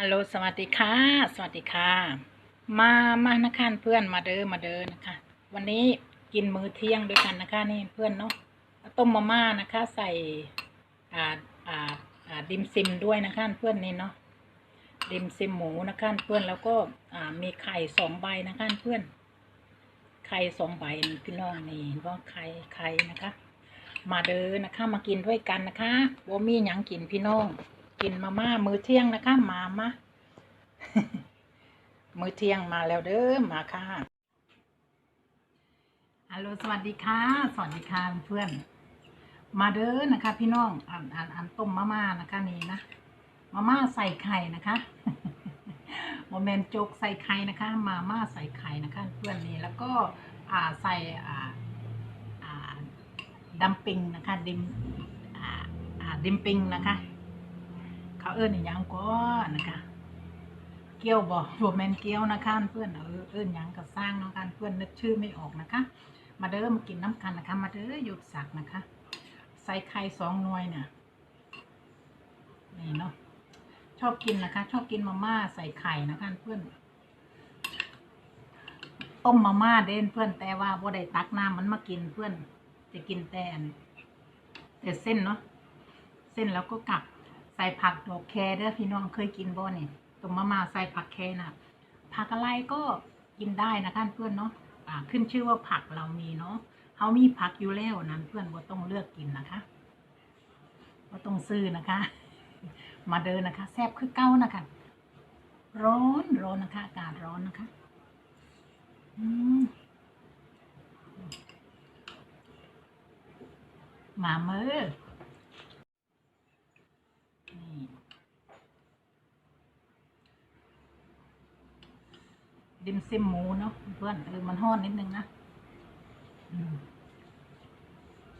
ฮัลโหลสวัสดีค่ะ สวัสดีค่ะ มามานะคะเพื่อนมาเด้อมาเด้อนะคะ วันนี้กินมื้อเที่ยงด้วยกันนะคะนี่เพื่อนเนาะต้มมาม่านะคะ ใส่อ่าอ่าอ่าดิมซิมด้วยนะคะเพื่อนนี่เนาะดิมซิมหมูนะคะเพื่อนแล้วก็อ่ามีไข่สองใบนะคะเพื่อน ไข่สองใบพี่น้องนี่เห็ไข่ไข่นะคะ มาเด้อนะคะมากินด้วยกันนะคะว่ามีหยังกินพี่น้อง กินมาม่ามื้อเที่ยงนะคะมามามื้อเที่ยงมาแล้วเด้อมาค่ะฮัลโหลสวัสดีค่ะ สวัสดีค่ะเพื่อน มาเด้อนะคะ พี่น้องอ่านอ่านอ่านต้มมาม่านะคะนี่นะมาม่าใส่ไข่นะคะโมเมนต์โจกใส่ไข่นะคะ มาม่าใส่ไข่นะคะ เพื่อนนี่แล้วก็อ่าใส่อ่าอ่าดัมปิงนะคะดิมอ่าอ่าดิมปิงนะคะ เขาเอิ้นอย่างก็นนะคะ เกี๊ยวบอกบ่แมนเกี๊ยวนะคะเพื่อนเออเอิ้นยังก็สร้างเนาะกันเพื่อนนึกชื่อไม่ออกนะคะ มาเด้อมากินน้ำกันนะคะ มาเด้อหยุดสักนะคะ ใส่ไข่สองหน่วยเนี่ยนี่เนาะชอบกินนะคะ ชอบกินมาม่าใส่ไข่นะคะเพื่อนต้มมาม่าเด่นเพื่อนแต่ว่าบ่ได้ตักน้ำมันมากินเพื่อน จะกินแต่อันแต่เส้นเนาะเส้นแล้วก็กลับ ใส่ผักดอกแคเด้อพี่น้องเคยกินบ่เนี่ยต้มมาม่าใส่ผักแคน่ะผักอะไรก็กินได้นะคะเพื่อนเนาะขึ้นชื่อว่าผักเรามีเนาะเขามีผักอยู่แล้วนั้นเพื่อนบ่ต้องเลือกกินนะคะบ่ต้องซื้อนะคะ มาเดินนะคะแซ่บคือเก้านะคะ ร้อนร้อนนะคะ อากาศร้อนนะคะอืมมาเมื่อนี่ ดิมซิมหมูเนาะเพื่อนเออมันห้อนนิดนึงนะ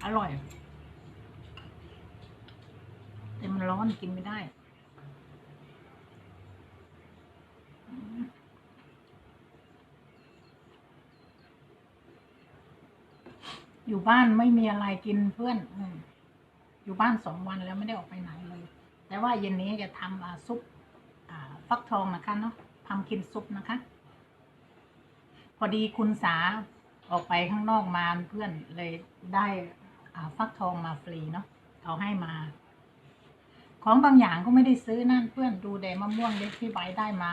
อร่อย แต่มันร้อนกินไม่ได้อยู่บ้านไม่มีอะไรกินเพื่อน อยู่บ้านสองวันแล้วไม่ได้ออกไปไหนเลย แต่ว่าเย็นนี้จะทำซุปฟักทองนะคะเนาะทำกินซุปนะคะ พอดีคุณสาออกไปข้างนอกมาเพื่อนเลยได้ฟักทองมาฟรีเนาะเขาให้มา ของบางอย่างก็ไม่ได้ซื้อนั่นเพื่อนดูแดมะม่วงเล็กที่ใบได้มา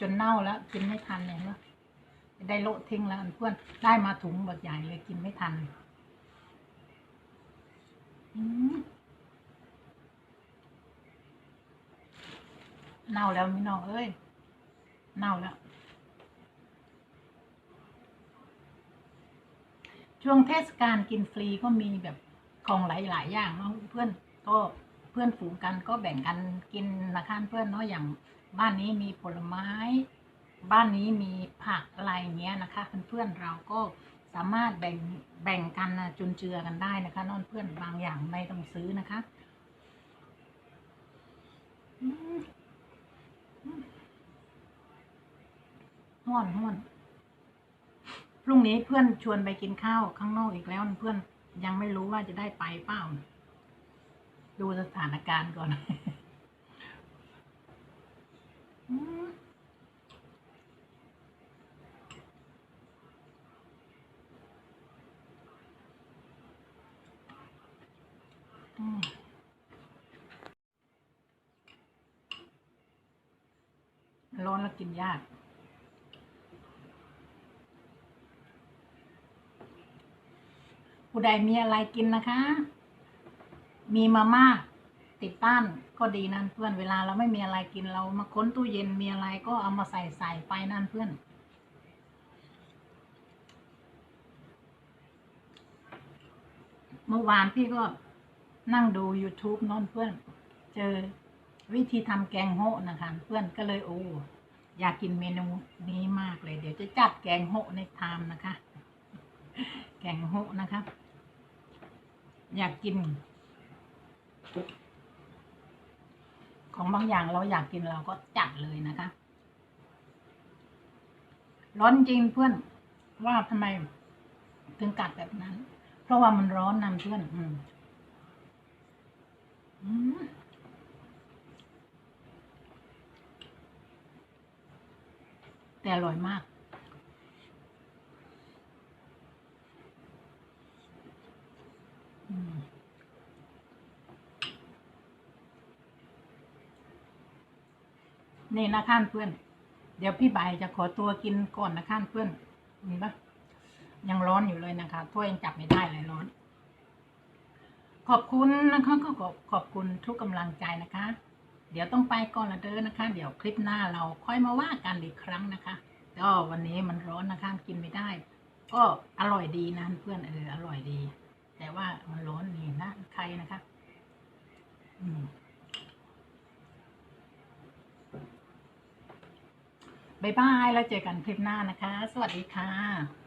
จนเน่าแล้วกินไม่ทันเลยเนาะได้โละทิ้งแล้วเพื่อนได้มาถุงแบบใหญ่เลยกินไม่ทันเน่าแล้วพี่น้องเอ้ยเน่าแล้ว ช่วงเทศกาลกินฟรีก็มีแบบของหลาย ๆ อย่างเนาะเพื่อนก็เพื่อนฝูงกันก็แบ่งกันกินนะคะเพื่อนเนาะอย่างบ้านนี้มีผลไม้ บ้านนี้มีผักอะไรเงี้ยนะคะ เพื่อนๆเราก็สามารถแบ่งแบ่งกันนะจุนเจือกันได้นะคะนอนเพื่อนบางอย่างไม่ต้องซื้อนะคะห้อนห้อน พรุ่งนี้เพื่อนชวนไปกินข้าวข้างนอกอีกแล้วเพื่อนยังไม่รู้ว่าจะได้ไปเปล่า ดูสถานการณ์ก่อนร้อนแล้วกินยาก ผู้ใดมีอะไรกินนะคะ มีมาม่าติดบ้นก็ดีนั่นเพื่อนเวลาเราไม่มีอะไรกินเรามาค้นตู้เย็นมีอะไรก็เอามาใส่ใส่ไปนั่นเพื่อน เมื่อวานพี่ก็นั่งดู YouTube นอนเพื่อน เจอวิธีทำแกงโฮะนะคะเพื่อนก็เลยโอ้อยากกินเมนูนี้มากเลย เดี๋ยวจะจัดแกงโฮะในไทม์นะคะ แกงโฮะนะคะ อยากกิน ของบางอย่างเราอยากกินเราก็จัดเลยนะคะ ร้อนจริงเพื่อนว่าทำไมถึงกัดแบบนั้น เพราะว่ามันร้อนนั่นเพื่อน อืมแต่อร่อยมาก อืม นี่นะคะเพื่อน เดี๋ยวพี่ใบจะขอตัวกินก่อนนะคะเพื่อนเห็นปะยังร้อนอยู่เลยนะคะถ้วยยังจับไม่ได้เลยร้อน ขอบคุณนะคะก็ขอบขอบคุณทุกกำลังใจนะคะ เดี๋ยวต้องไปก่อนละเด้อนะคะ เดี๋ยวคลิปหน้าเราค่อยมาว่ากันอีกครั้งนะคะก็วันนี้มันร้อนนะคะกินไม่ได้ ก็อร่อยดีนะเพื่อนเอออร่อยดี แต่ว่ามันร้อนนี่นะใครนะคะบายบาย แล้วเจอกันคลิปหน้านะคะ สวัสดีค่ะ